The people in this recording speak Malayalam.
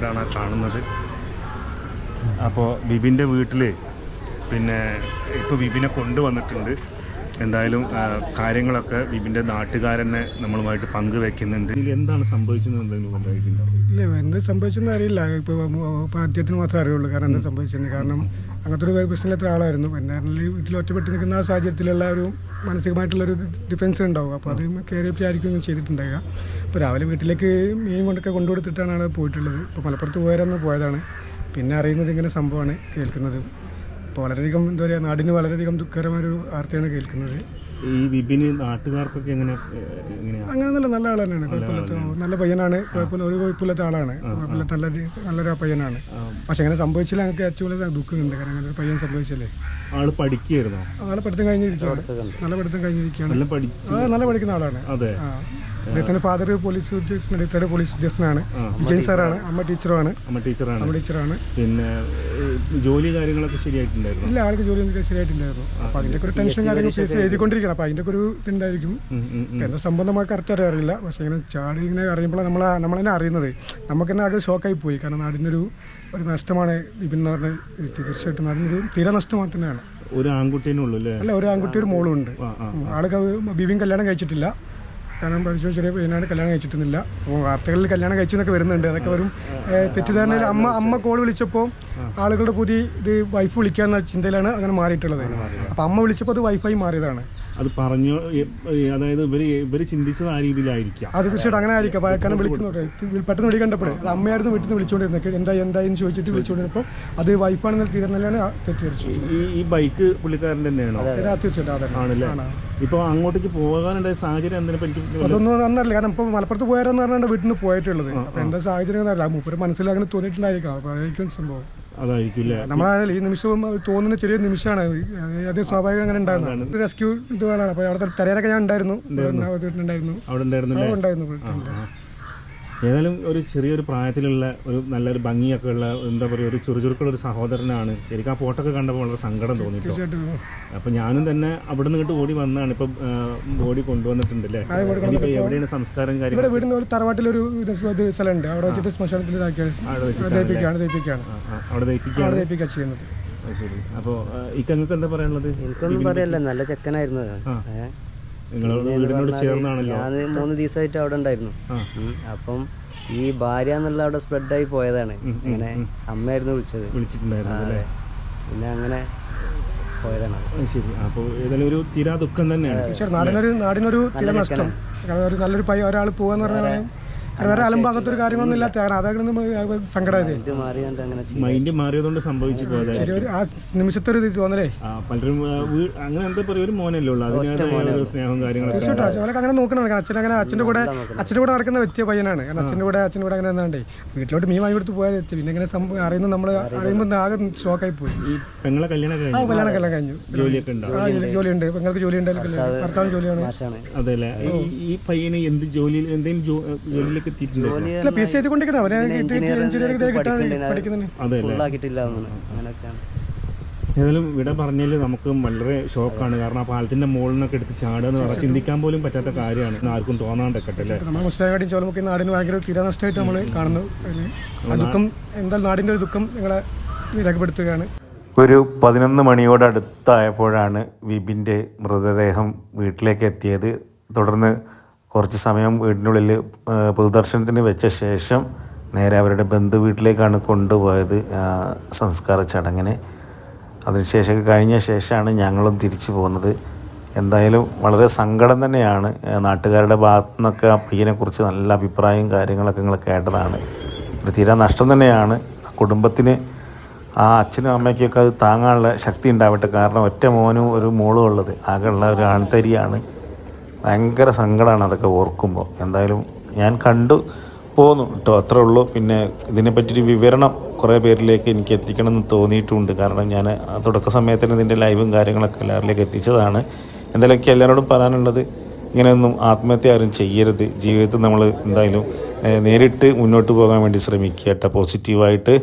വീടാണ് കാണുന്നത്. അപ്പോൾ ബിബിന്റെ വീട്ടിൽ പിന്നെ ഇപ്പോൾ ബിബിനെ കൊണ്ടുവന്നിട്ടുണ്ട്. എന്തായാലും കാര്യങ്ങളൊക്കെ ബിബിന്റെ നാട്ടുകാരനെ നമ്മളുമായിട്ട് പങ്കുവെക്കുന്നുണ്ട്. ഇതിൽ എന്താണ് സംഭവിച്ചത് എന്തെങ്കിലും ഇല്ല എന്ത് സംഭവിച്ചെന്ന് അറിയില്ല. ഇപ്പോൾ പാദ്യത്തിന് മാത്രമേ അറിയുള്ളൂ കാരണം എന്താ സംഭവിച്ചതെന്ന് കാരണം അങ്ങനത്തെ ഒരു പ്രശ്നത്തിലത്ര ആളായിരുന്നു. പിന്നെ വീട്ടിൽ ഒറ്റപ്പെട്ട് നിൽക്കുന്ന ആ സാഹചര്യത്തിലുള്ള ഒരു മാനസികമായിട്ടുള്ളൊരു ഡിഫൻസ് ഉണ്ടാവും അപ്പോൾ അത് കയറിയപ്പോഴായിരിക്കും ചെയ്തിട്ടുണ്ടാവുക അപ്പോൾ രാവിലെ വീട്ടിലേക്ക് മീൻ കൊണ്ടൊക്കെ കൊണ്ടുകൊടുത്തിട്ടാണ് ആൾ പോയിട്ടുള്ളത്. ഇപ്പോൾ മലപ്പുറത്ത് പോയാരെന്ന് പോയതാണ്. പിന്നെ അറിയുന്നത് ഇങ്ങനെ സംഭവമാണ് കേൾക്കുന്നത്. അപ്പോൾ വളരെയധികം എന്താ പറയുക നാടിന് വളരെയധികം ദുഃഖകരമായൊരു വാർത്തയാണ് കേൾക്കുന്നത്. ഈ വിപിന് നാട്ടുകാർക്കൊക്കെ എങ്ങനെ അങ്ങനെ നല്ല നല്ല ആൾ തന്നെയാണ്. കുഴപ്പമില്ലാത്ത നല്ല പയ്യനാണ്. കുഴപ്പമില്ല ഒരു കുഴപ്പമില്ലാത്ത ആളാണ്. കുഴപ്പമില്ലാത്ത നല്ല നല്ലൊരു പയ്യനാണ്. പക്ഷെ അങ്ങനെ സംഭവിച്ചില്ല ഞങ്ങൾക്ക് ഏറ്റവും വലിയ ദുഃഖമുണ്ട് കാരണം അങ്ങനെ ഒരു പയ്യൻ സംഭവിച്ചല്ലേ ആൾ പഠിക്കുകയായിരുന്നു ആൾ പഠിത്തം കഴിഞ്ഞിരിക്കുകയാണ്. നല്ല പഠിത്തം കഴിഞ്ഞിരിക്കുകയാണ്. നല്ല പഠിച്ച് നല്ല പഠിക്കുന്ന ആളാണ്. അതെ. ആ അദ്ദേഹത്തിന്റെ ഫാദർ പോലീസ് ഉദ്യോഗസ്ഥൻ റിട്ടയർഡ് പോലീസ് ഉദ്യോഗസ്ഥനാണ്. വിജയൻ സാറാണ്. അമ്മ ടീച്ചറുമാണ്. അമ്മ ടീച്ചറാണ്. അമ്മ ടീച്ചറാണ്. പിന്നെ ജോലി കാര്യങ്ങളൊക്കെ ശരിയായിട്ടുണ്ടായിരുന്നു? ഇല്ല ആൾക്ക് ജോലി ഒന്നും ശരിയായിട്ടുണ്ടായിരുന്നു അപ്പൊ അതിന്റെ ഒരു ടെൻഷൻ കാര്യങ്ങൾ ഫേസ് എഴുതിക്കൊണ്ടിരിക്കണം. അപ്പൊ അതിന്റെ ഒരു ഇതുണ്ടായിരിക്കും. എന്താ സംഭവം നമുക്ക് കറക്റ്റ് അറിയില്ല. പക്ഷെ ഇങ്ങനെ ചാടി ഇങ്ങനെ അറിയുമ്പോൾ നമ്മൾ നമ്മൾ തന്നെ അറിയുന്നത്. നമുക്ക് തന്നെ ആകെ ഷോക്കായി പോയി കാരണം നാടിനൊരു ഒരു നഷ്ടമാണ്. വിപിൻ എന്ന് പറഞ്ഞ തീർച്ചയായിട്ടും നാടിനൊരു തീരെ നഷ്ടമാണ് തന്നെയാണ്. ഒരു ആൺകുട്ടീനുള്ളൂ അല്ലേ? അല്ല ഒരു ആൺകുട്ടി ഒരു മോളും ഉണ്ട്. ആൾക്ക് ബിബിൻ കല്യാണം കഴിച്ചിട്ടില്ല. കാരണം പഠിച്ച ചെറിയ പയ്യനാണ് കല്യാണം കഴിച്ചിട്ടില്ല അപ്പോൾ വാർത്തകളിൽ കല്യാണം കഴിച്ചെന്നൊക്കെ വരുന്നുണ്ട്. അതൊക്കെ വരും തെറ്റിദ്ധാരണ അമ്മ അമ്മ കോൾ വിളിച്ചപ്പോൾ ആളുകളുടെ പുതിയ ഇത് വൈഫ് വിളിക്കാന്ന ചിന്തയിലാണ് അങ്ങനെ മാറിയിട്ടുള്ളത്. അപ്പോൾ അമ്മ വിളിച്ചപ്പോൾ അത് വൈഫായി മാറിയതാണ്. അത് പറഞ്ഞു അതായത് ഇവർ ഇവർ ചിന്തിച്ചത് ആ രീതിയിലായിരിക്കാം. അത് തീർച്ചയായിട്ടും അങ്ങനെ ആയിരിക്കാം. പയക്കാനും വിളിക്കുന്നുണ്ട് പെട്ടെന്ന് വിളി കണ്ടപ്പോൾ അത് അമ്മയായിരുന്നു വീട്ടിൽ നിന്ന് വിളിച്ചുകൊണ്ടിരുന്നത് എന്താ എന്താ എന്ന് ചോദിച്ചിട്ട് വിളിച്ചുകൊണ്ടിരുന്നപ്പോൾ അത് വൈഫാണെന്ന് തീരുന്നതിലാണ് തെറ്റിദ്ധരിച്ചു. ഈ ഈ ബൈക്ക് പുള്ളിക്കാരൻ തന്നെയാണോ? തീർച്ചയായിട്ടും ആണല്ലേ? ഇപ്പോൾ അങ്ങോട്ടേക്ക് പോകാനുണ്ടായ സാഹചര്യം എന്തിനെ പറ്റി അതൊന്നും നന്നറിയില്ല കാരണം ഇപ്പോൾ മലപ്പുറത്ത് പോയാരെന്ന് പറഞ്ഞാൽ വീട്ടിൽ നിന്ന് പോയിട്ടുള്ളത് എന്താ സാഹചര്യം എന്നറിയില്ല മൂപ്പര് അങ്ങനെ തോന്നിയിട്ടുണ്ടായിരിക്കാം. അപ്പോൾ അതായിരിക്കും സംഭവം. അതായിരിക്കും നമ്മളായാലും ഈ നിമിഷവും തോന്നുന്ന ചെറിയ നിമിഷമാണ്. അത് സ്വാഭാവികം അങ്ങനെ ഉണ്ടായിരുന്നു റെസ്ക്യൂ ഇത് വേണം അപ്പോൾ അവിടുത്തെ തെരയിലൊക്കെ ഞാൻ ഉണ്ടായിരുന്നു. ഉണ്ടായിരുന്നു. അവിടെ ഉണ്ടായിരുന്നു. ഏതായാലും ഒരു ചെറിയൊരു പ്രായത്തിലുള്ള ഒരു നല്ലൊരു ഭംഗിയൊക്കെ ഉള്ള എന്താ പറയുക ഒരു ചുറുചുറുക്കുള്ള ഒരു സഹോദരനാണ്. ശരിക്കും ആ ഫോട്ടോ ഒക്കെ കണ്ടപ്പോൾ വളരെ സങ്കടം തോന്നിട്ടോ. അപ്പൊ അപ്പം ഞാനും തന്നെ അവിടെ നിന്ന് ഇങ്ങോട്ട് ഓടി വന്നാണ്. ഇപ്പം ബോഡി കൊണ്ടുവന്നിട്ടുണ്ട് അല്ലേ ഇനിയിപ്പോൾ എവിടെയാണ് സംസ്കാരം കാര്യങ്ങൾ ഇവിടെ വീടിന് ഒരു തറവാട്ടിലൊരു സ്ഥലമുണ്ട്. അവിടെ വെച്ചിട്ട് ശ്മശാനത്തിൽ അവിടെ ദയിപ്പിക്കുകയാണ് ചെയ്യുന്നത്. ശരി. അപ്പോൾ ഇക്കങ്ങൾക്ക് എന്താ പറയാനുള്ളത്? എനിക്കൊന്നും പറയല്ല. നല്ല ചെക്കനായിരുന്നു. വീടിനോട് ചേർന്നാണല്ലോ? ഞാൻ മൂന്ന് ദിവസമായിട്ട് അവിടെ ഉണ്ടായിരുന്നു. അപ്പം ഈ ഭാര്യ എന്നുള്ള അവിടെ സ്പ്രെഡായി പോയതാണ്. ഇങ്ങനെ അമ്മയായിരുന്നു വിളിച്ചത്. വിളിച്ചിട്ടുണ്ടായിരുന്നു അല്ലേ? പിന്നെ അങ്ങനെ പോയതാണ് ശരി. അപ്പോൾ ഏതായാലും ഒരു തീരാ ദുഃഖം തന്നെയാണ്. നാടിനൊരു നാടിനൊരു തീരെ നഷ്ടം. ഒരു നല്ലൊരു പയ്യ ഒരാൾ പോകാന്ന് പറഞ്ഞാൽ വേറെ ഇല്ലാത്ത കാരണം അതാണ് സങ്കടമായത്. മൈൻഡ് മാറിയതുകൊണ്ട് സംഭവിച്ചു പോയതായി ഒരു ആ നിമിഷത്തെ ഒരു ഇത് തോന്നലേ? പലരും അങ്ങനെ എന്താ പറയുക ഒരു മോനല്ലേ ഉള്ളൂ. അതിനകത്ത് സ്നേഹവും കാര്യങ്ങളൊക്കെ തീർച്ചയായിട്ടും. അവരൊക്കെ അങ്ങനെ നോക്കണം കാരണം അച്ഛൻ അങ്ങനെ അച്ഛന്റെ കൂടെ അച്ഛന്റെ കൂടെ നടക്കുന്ന വ്യക്തിയ പയ്യനാണ്. കാരണം അച്ഛന്റെ കൂടെ അച്ഛന്റെ കൂടെ അങ്ങനെ എന്താണ്ടേ വീട്ടിലോട്ട് മീൻ വാങ്ങി കൊടുത്ത് പോയാൽ എത്തി പിന്നെ ഇങ്ങനെ സംഭവം അറിയുന്നത്. നമ്മൾ അറിയുമ്പോൾ ആകെ ഷോക്കായി പോയി. ഈ പെങ്ങളെ കല്യാണം കഴിഞ്ഞു. കല്യാണം എല്ലാം കഴിഞ്ഞു ജോലിയൊക്കെ ജോലിയുണ്ട്. പെങ്ങൾക്ക് ജോലി ഉണ്ടായാലും ഭർത്താവ് ജോലിയാണ്. അതെ ഈ- പയ്യന് എന്ത് ജോലിയിൽ എന്തെങ്കിലും ജോലിയിലേക്ക് ഏതായാലും ഇവിടെ പറഞ്ഞാൽ നമുക്ക് വളരെ ഷോക്കാണ്. കാരണം ആ പാലത്തിന്റെ മുകളിൽ നിന്നൊക്കെ എടുത്ത് ചാടുക എന്ന് പറഞ്ഞാൽ ചിന്തിക്കാൻ പോലും പറ്റാത്ത കാര്യമാണ്. ആർക്കും തോന്നാണ്ടൊക്കെ അല്ലേ? നമ്മൾ മുസ്ലിം ചോലമുക്കി നാടിന് ഭയങ്കര ഒരു തീരാ നഷ്ടമായിട്ട് നമ്മൾ കാണുന്നു ദുഃഖം എന്താ നാടിന്റെ ഒരു ദുഃഖം നിങ്ങളെ രേഖപ്പെടുത്തുകയാണ്. ഒരു പതിനൊന്ന് മണിയോടടുത്തായപ്പോഴാണ് വിപിന്റെ മൃതദേഹം വീട്ടിലേക്ക് എത്തിയത്. തുടർന്ന് കുറച്ച് സമയം വീടിനുള്ളിൽ പൊതുദർശനത്തിന് വെച്ച ശേഷം നേരെ അവരുടെ ബന്ധു വീട്ടിലേക്കാണ് കൊണ്ടുപോയത് സംസ്കാര ചടങ്ങിന്. അതിനുശേഷം കഴിഞ്ഞ ശേഷമാണ് ഞങ്ങളും തിരിച്ചു പോകുന്നത്. എന്തായാലും വളരെ സങ്കടം തന്നെയാണ് നാട്ടുകാരുടെ ഭാഗത്തു നിന്നൊക്കെ ആ പയ്യനെക്കുറിച്ച് നല്ല അഭിപ്രായവും കാര്യങ്ങളൊക്കെ നിങ്ങൾ കേട്ടതാണ്. ഒരു തീരാ നഷ്ടം തന്നെയാണ്. കുടുംബത്തിന് ആ അച്ഛനും അമ്മയ്ക്കൊക്കെ അത് താങ്ങാനുള്ള ശക്തി ഉണ്ടാവട്ടെ. കാരണം ഒറ്റ മോനും ഒരു മോളും ഉള്ളത്. ആകെയുള്ള ഒരു ആൺതരിയാണ്. ഭയങ്കര സങ്കടമാണ് അതൊക്കെ ഓർക്കുമ്പോൾ. എന്തായാലും ഞാൻ കണ്ടു പോന്നു കേട്ടോ. അത്രേ ഉള്ളൂ. പിന്നെ ഇതിനെപ്പറ്റിയൊരു വിവരണം കുറേ പേരിലേക്ക് എനിക്ക് എത്തിക്കണം എന്ന് തോന്നിയിട്ടുണ്ട്. കാരണം ഞാൻ തുടക്ക സമയത്തിന് ഇതിന്റെ ലൈവും കാര്യങ്ങളൊക്കെ എല്ലാവരിലേക്ക് എത്തിച്ചതാണ്. എന്തായാലും എല്ലാവരോടും പറയാനുള്ളത് ഇങ്ങനെയൊന്നും ആത്മഹത്യ ആരും ചെയ്യരുത്. ജീവിതത്തിൽ നമ്മൾ എന്തായാലും നേരിട്ട് മുന്നോട്ട് പോകാൻ വേണ്ടി ശ്രമിക്കുക കേട്ടോ. പോസിറ്റീവായിട്ട്